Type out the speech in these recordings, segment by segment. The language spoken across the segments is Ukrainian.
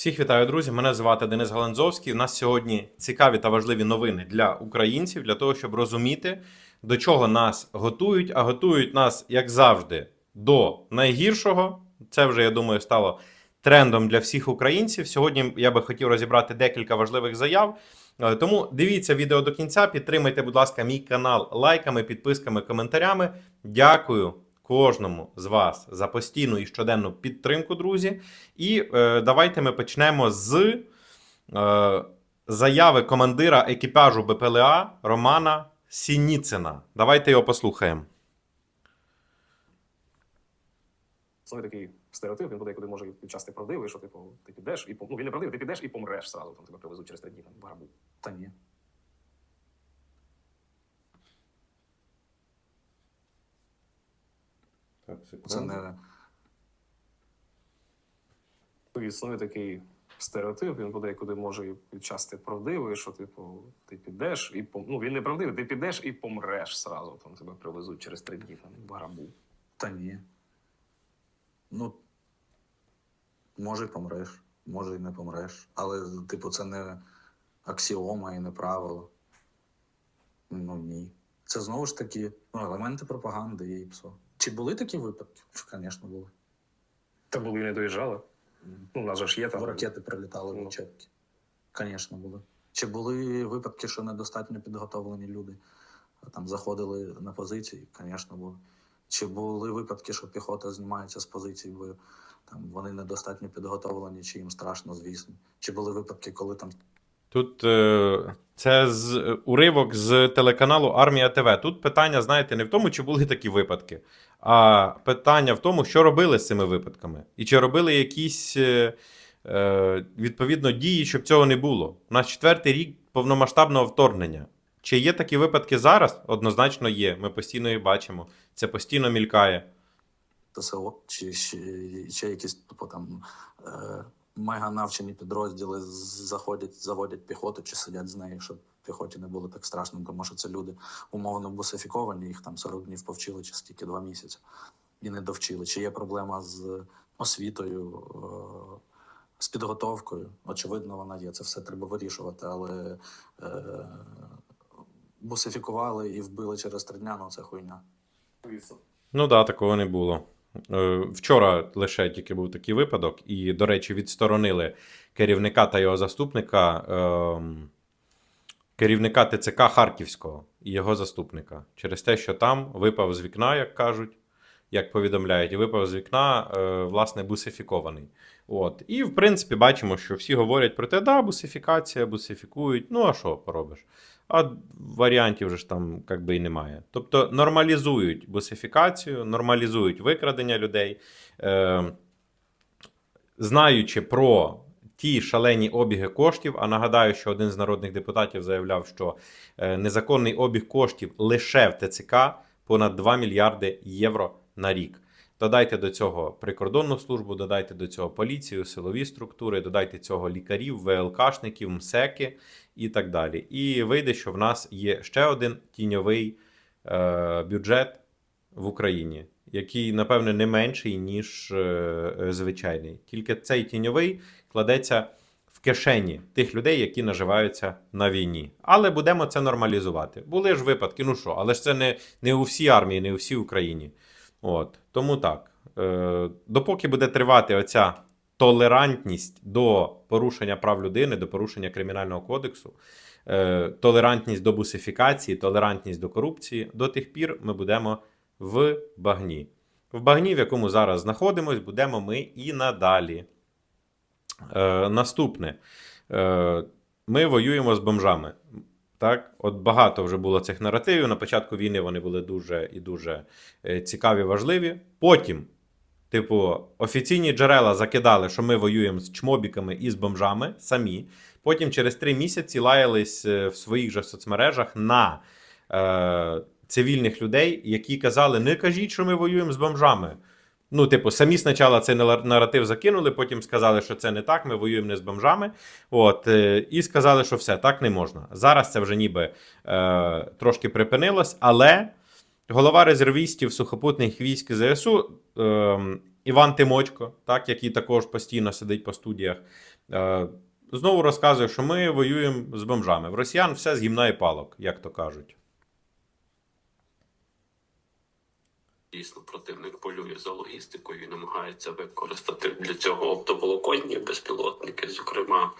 Всіх вітаю, друзі. Мене звати Денис Галанзовський. У нас сьогодні цікаві та важливі новини для українців, для того, щоб розуміти, до чого нас готують. А готують нас, як завжди, до найгіршого. Це вже, я думаю, стало трендом для всіх українців. Сьогодні я би хотів розібрати декілька важливих заяв. Е, Тому дивіться відео до кінця. Підтримайте, будь ласка, мій канал лайками, підписками, коментарями. Дякую кожному з вас за постійну і щоденну підтримку, друзі. І е, давайте ми почнемо з е, заяви командира екіпажу БПЛА Романа Сініцина. Давайте його послухаємо. Існує такий стереотип, він буде куди може відчасти правдивий, що типу ти підеш і ну, він не правдивий, ти підеш і помреш сразу, там тебе привезуть через три дні там, в гробу. Та ні. Це не Ну, існує такий стереотип, він буде куди може відчасти правдивий, що типу ти підеш і пом... ну він не правдивий, ти підеш і помреш сразу, там тебе привезуть через три дні там, в гробу. Та ні. Ну, може, й помреш, може, й не помреш. Але, типу, це не аксіома і не правило. Ну ні. Це знову ж таки ну, елементи пропаганди і ПСО. Чи були такі випадки? Звісно, були. Та були і не доїжджали. Ну, у нас же ж є там. Ракети прилітали в Ну. учебки. Звісно, були. Чи були випадки, що недостатньо підготовлені люди там заходили на позиції? Звісно, були. Чи були випадки, що піхота знімається з позицій бою? Там вони недостатньо підготовлені, чи їм страшно, звісно. Чи були випадки, коли там Тут е, це з уривок з телеканалу Армія ТВ. Тут питання, знаєте, не в тому, чи були такі випадки, а питання в тому, що робили з цими випадками, і чи робили якісь е, е, відповідно дії, щоб цього не було. У нас четвертий рік повномасштабного вторгнення. Чи є такі випадки зараз? Однозначно є. Ми постійно їх бачимо. Це постійно мількає. ТСО, чи ще, якісь типу, там мега навчені підрозділи заходять, заводять піхоту чи сидять з нею, щоб піхоті не було так страшно, тому що це люди умовно бусифіковані, їх там 40 днів повчили, чи скільки два місяці, і не довчили. Чи є проблема з освітою, е, з підготовкою? Очевидно, вона є. Це все треба вирішувати, але е, бусифікували і вбили через три дня, ну це хуйня. Ну да, такого не було. Е, Вчора лише тільки був такий випадок, і, до речі, відсторонили керівника та його заступника, ем, керівника ТЦК Харківського і його заступника. Через те, що там випав з вікна, як кажуть, як повідомляють, і випав з вікна, е, власне, бусифікований. От. І, в принципі, бачимо, що всі говорять про те, да, бусифікація, бусифікують. Ну, а що поробиш? А варіантів вже ж там як би і немає. Тобто нормалізують бусифікацію, нормалізують викрадення людей, е, знаючи про ті шалені обіги коштів. А нагадаю, що один з народних депутатів заявляв, що е, незаконний обіг коштів лише в ТЦК понад 2 мільярди євро на рік. Додайте до цього прикордонну службу, додайте до цього поліцію, силові структури, додайте цього лікарів, ВЛКшників, МСЕКи і так далі. І вийде, що в нас є ще один тіньовий е, бюджет в Україні, який, напевне, не менший, ніж е, е, звичайний. Тільки цей тіньовий кладеться в кишені тих людей, які наживаються на війні. Але будемо це нормалізувати. Були ж випадки, ну що, але ж це не, не у всій армії, не у всій Україні. От тому так. Е, допоки буде тривати оця толерантність до порушення прав людини, до порушення кримінального кодексу, е, толерантність до бусифікації, толерантність до корупції, до тих пір ми будемо в багні. В багні, в якому зараз знаходимось, будемо ми і надалі. Е, наступне. Е, ми воюємо з бомжами. Так, от багато вже було цих наративів. На початку війни вони були дуже і дуже е, цікаві, важливі. Потім, типу, офіційні джерела закидали, що ми воюємо з чмобіками і з бомжами самі. Потім через три місяці лаялись е, в своїх же соцмережах на е, цивільних людей, які казали: не кажіть, що ми воюємо з бомжами. Ну, типу, самі спочатку цей нар- наратив закинули, потім сказали, що це не так, ми воюємо не з бомжами. От, е, і сказали, що все, так не можна. Зараз це вже ніби е, трошки припинилось, але голова резервістів сухопутних військ ЗСУ е, Іван Тимочко, так, який також постійно сидить по студіях, е, знову розказує, що ми воюємо з бомжами. В росіян все з гімна і палок, як то кажуть. Дійсно, противник полює за логістикою і намагається використати для цього оптоволоконні безпілотники. Зокрема,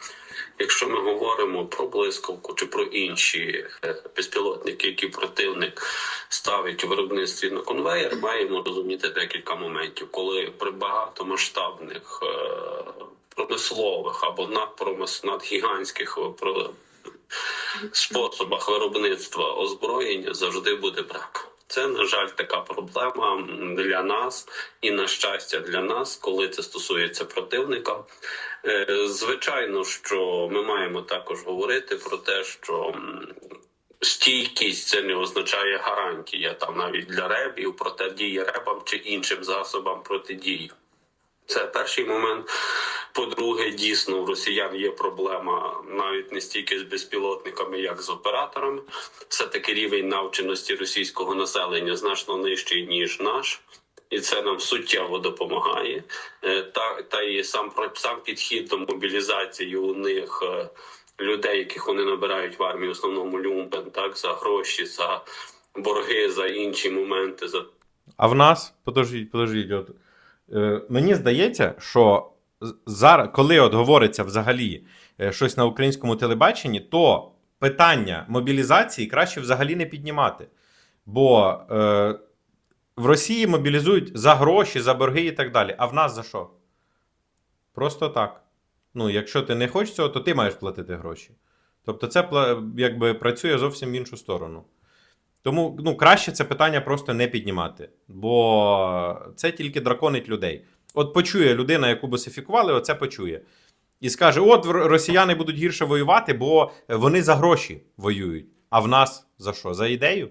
якщо ми говоримо про блискавку чи про інші е, безпілотники, які противник ставить у виробництві на конвейер, маємо розуміти декілька моментів, коли при багатомасштабних е, промислових або надпромис надгігантських е, способах виробництва озброєння завжди буде брак. Це, на жаль, така проблема для нас і, на щастя, для нас, коли це стосується противника. Е, Звичайно, що ми маємо також говорити про те, що стійкість це не означає гарантія там навіть для ребів протидії ребам чи іншим засобам протидії. Це перший момент. По-друге, дійсно, в росіян є проблема навіть не стільки з безпілотниками, як з операторами. Все-таки рівень навченості російського населення значно нижчий, ніж наш. І це нам суттєво допомагає. Е, Та, та і сам, сам підхід до мобілізації у них е, людей, яких вони набирають в армії, в основному люмпен, так, за гроші, за борги, за інші моменти, за А в нас, подождіть, подождіть, от, е, мені здається, що зараз, коли от говориться взагалі е, щось на українському телебаченні, то питання мобілізації краще взагалі не піднімати. Бо е, в Росії мобілізують за гроші, за борги і так далі. А в нас за що? Просто так. Ну, якщо ти не хочеш цього, то ти маєш платити гроші. Тобто, це якби працює зовсім в іншу сторону. Тому ну, краще це питання просто не піднімати, бо це тільки драконить людей. От почує людина, яку босифікували, оце почує. І скаже: от росіяни будуть гірше воювати, бо вони за гроші воюють. А в нас за що? За ідею?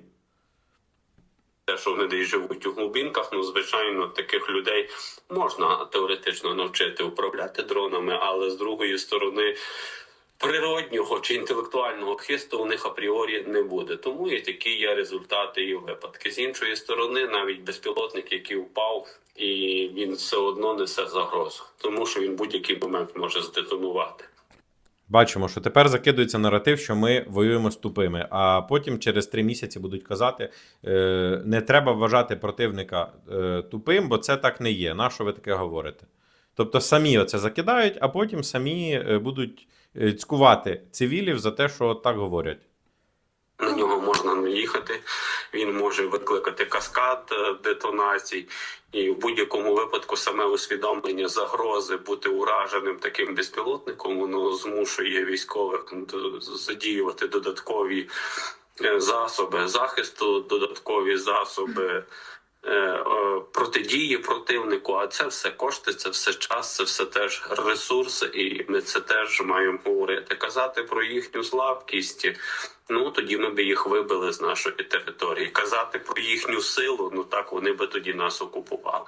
те, що вони десь живуть у глибинках, ну звичайно, таких людей можна теоретично навчити управляти дронами, але з другої сторони. Природнього чи інтелектуального хисту у них апріорі не буде, тому і такі є результати і випадки. З іншої сторони, навіть безпілотник, який впав, і він все одно несе загрозу, тому що він будь-який момент може здетонувати. Бачимо, що тепер закидується наратив, що ми воюємо з тупими, а потім через три місяці будуть казати: е, не треба вважати противника е, тупим, бо це так не є. На що ви таке говорите? Тобто самі оце закидають, а потім самі е, будуть е, цькувати цивілів за те, що так говорять. На нього можна наїхати, він може викликати каскад е, детонацій, і в будь-якому випадку саме усвідомлення загрози бути ураженим таким безпілотником воно змушує військових задіювати додаткові е, засоби захисту, додаткові засоби. Е, Протидії противнику, а це все кошти, це все час, це все теж ресурси, і ми це теж маємо говорити. Казати про їхню слабкість, Ну тоді ми би їх вибили з нашої території. Казати про їхню силу, ну так вони би тоді нас окупували.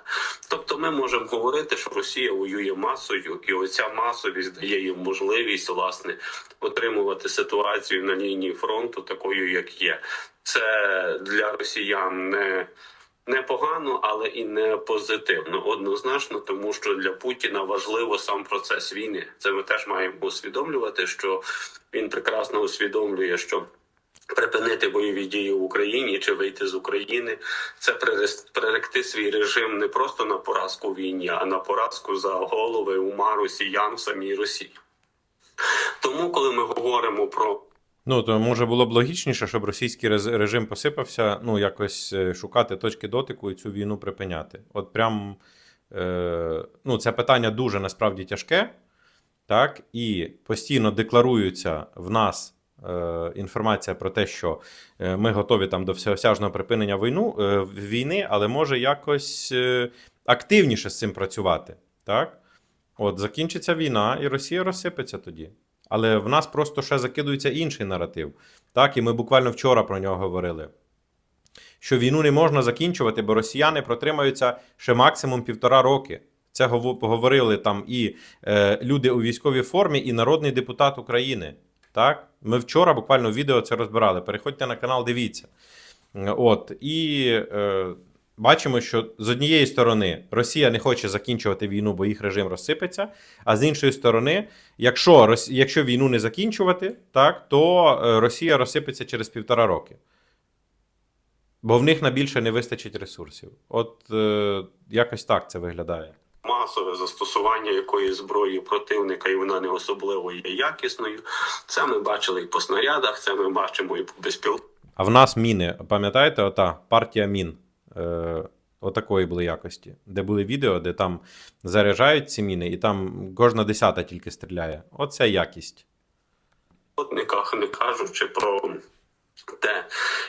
Тобто, ми можемо говорити, що Росія воює масою, і оця масовість дає їм можливість власне отримувати ситуацію на лінії фронту такою, як є. Це для росіян не. Непогано, але і не позитивно однозначно, тому що для Путіна важливо сам процес війни. Це ми теж маємо усвідомлювати, що він прекрасно усвідомлює, що припинити бойові дії в Україні чи вийти з України це приректи свій режим не просто на поразку війні, а на поразку за голови ума росіян в самій Росії. Тому, коли ми говоримо про Ну, то може було б логічніше, щоб російський режим посипався, ну, якось е, шукати точки дотику і цю війну припиняти. От прям е, ну, це питання дуже насправді тяжке, так, і постійно декларується в нас е, інформація про те, що е, ми готові там до всеосяжного припинення війну, війни, але може якось активніше з цим працювати. Так? От закінчиться війна, і Росія розсипеться тоді. Але в нас просто ще закидується інший наратив. Так, і ми буквально вчора про нього говорили. Що війну не можна закінчувати, бо росіяни протримаються ще максимум півтора роки. Це говорили там і е, люди у військовій формі, і народний депутат України. Так? Ми вчора буквально відео це розбирали. Переходьте на канал, дивіться. От, і е, бачимо, що з однієї сторони Росія не хоче закінчувати війну, бо їх режим розсипеться. А з іншої сторони, якщо, якщо війну не закінчувати, так, то е, Росія розсипеться через півтора роки. Бо в них на більше не вистачить ресурсів. От е, якось так це виглядає. масове застосування якоїсь зброї противника, і вона не особливо є якісною. Це ми бачили і по снарядах, це ми бачимо і по безпілотниках. А в нас міни, пам'ятаєте, ота партія мін. Е, отакої були якості, де були відео, де там заряджають ці міни, і там кожна десята тільки стріляє. Оце якість. не кажучи про те,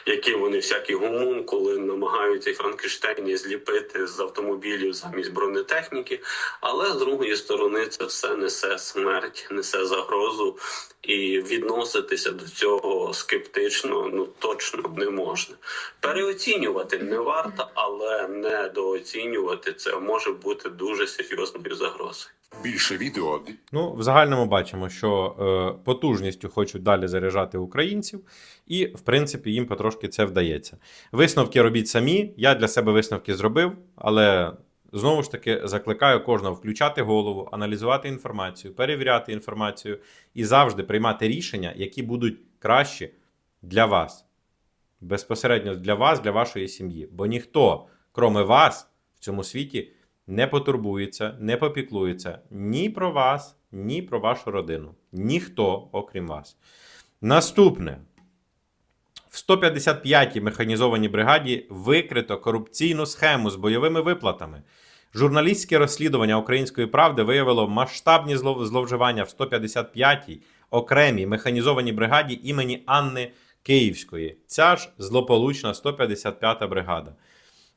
які вони всякі гомункули намагаються і Франкенштейні зліпити з автомобілів замість бронетехніки. Але з другої сторони це все несе смерть, несе загрозу, і відноситися до цього скептично ну точно не можна. Переоцінювати не варто, але недооцінювати це може бути дуже серйозною загрозою. Більше відео Ну, в загальному бачимо, що е, потужністю хочуть далі заряджати українців, і, в принципі, їм потрошки це вдається. Висновки робіть самі. Я для себе висновки зробив, але знову ж таки закликаю кожного включати голову, аналізувати інформацію, перевіряти інформацію і завжди приймати рішення, які будуть кращі для вас. Безпосередньо для вас, для вашої сім'ї. Бо ніхто, кроме вас, в цьому світі не потурбується, не попіклується ні про вас, ні про вашу родину. Ніхто, окрім вас. Наступне. В 155-й механізованій бригаді викрито корупційну схему з бойовими виплатами. Журналістське розслідування української правди виявило масштабні злов- зловживання в 155-й окремій механізованій бригаді імені Анни Київської. Ця ж злополучна 155-та бригада.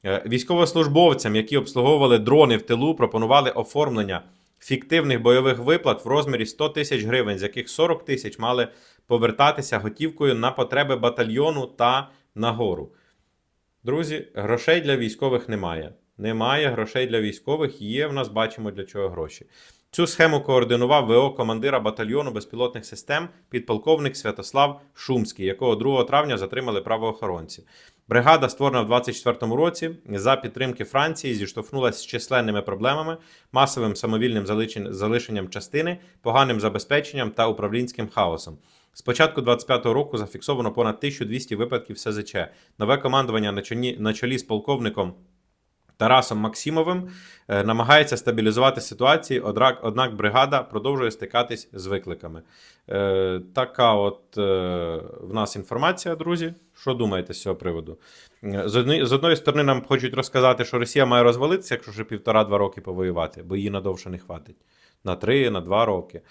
Е, Військовослужбовцям, які обслуговували дрони в тилу, пропонували оформлення фіктивних бойових виплат в розмірі 100 тисяч гривень, з яких 40 тисяч мали повертатися готівкою на потреби батальйону та нагору. Друзі, грошей для військових немає. Немає грошей для військових, є в нас бачимо для чого гроші. Цю схему координував ВО командира батальйону безпілотних систем підполковник Святослав Шумський, якого 2 травня затримали правоохоронці. Бригада, створена в 24-му році, за підтримки Франції, зіштовхнулася з численними проблемами, масовим самовільним залишенням частини, поганим забезпеченням та управлінським хаосом. З початку 25-го року зафіксовано понад 1200 випадків СЗЧ. Нове командування на чолі, на чолі з полковником Тарасом Максимовим е, намагається стабілізувати ситуацію, однак, бригада продовжує стикатись з викликами. Е, така от е, в нас інформація, друзі. Що думаєте з цього приводу? З, одні, з одної сторони, нам хочуть розказати, що Росія має розвалитися, якщо ще півтора-два роки повоювати, бо її надовше не хватить. На три, на два роки.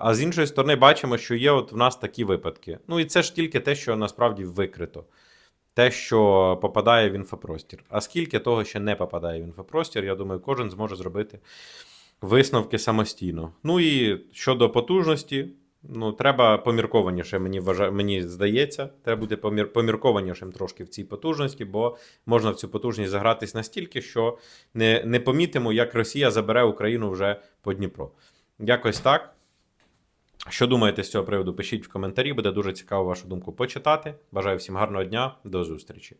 А з іншої сторони, бачимо, що є от в нас такі випадки. Ну і це ж тільки те, що насправді викрито. Те, що попадає в інфопростір. А скільки того ще не попадає в інфопростір, я думаю, кожен зможе зробити висновки самостійно. Ну і щодо потужності, ну, треба поміркованіше, мені вважає, мені здається, треба бути помір, поміркованішим трошки в цій потужності, бо можна в цю потужність загратись настільки, що не, не помітимо, як Росія забере Україну вже по Дніпро. Якось так. Що думаєте з цього приводу? Пишіть в коментарі, буде дуже цікаво вашу думку почитати. Бажаю всім гарного дня, до зустрічі.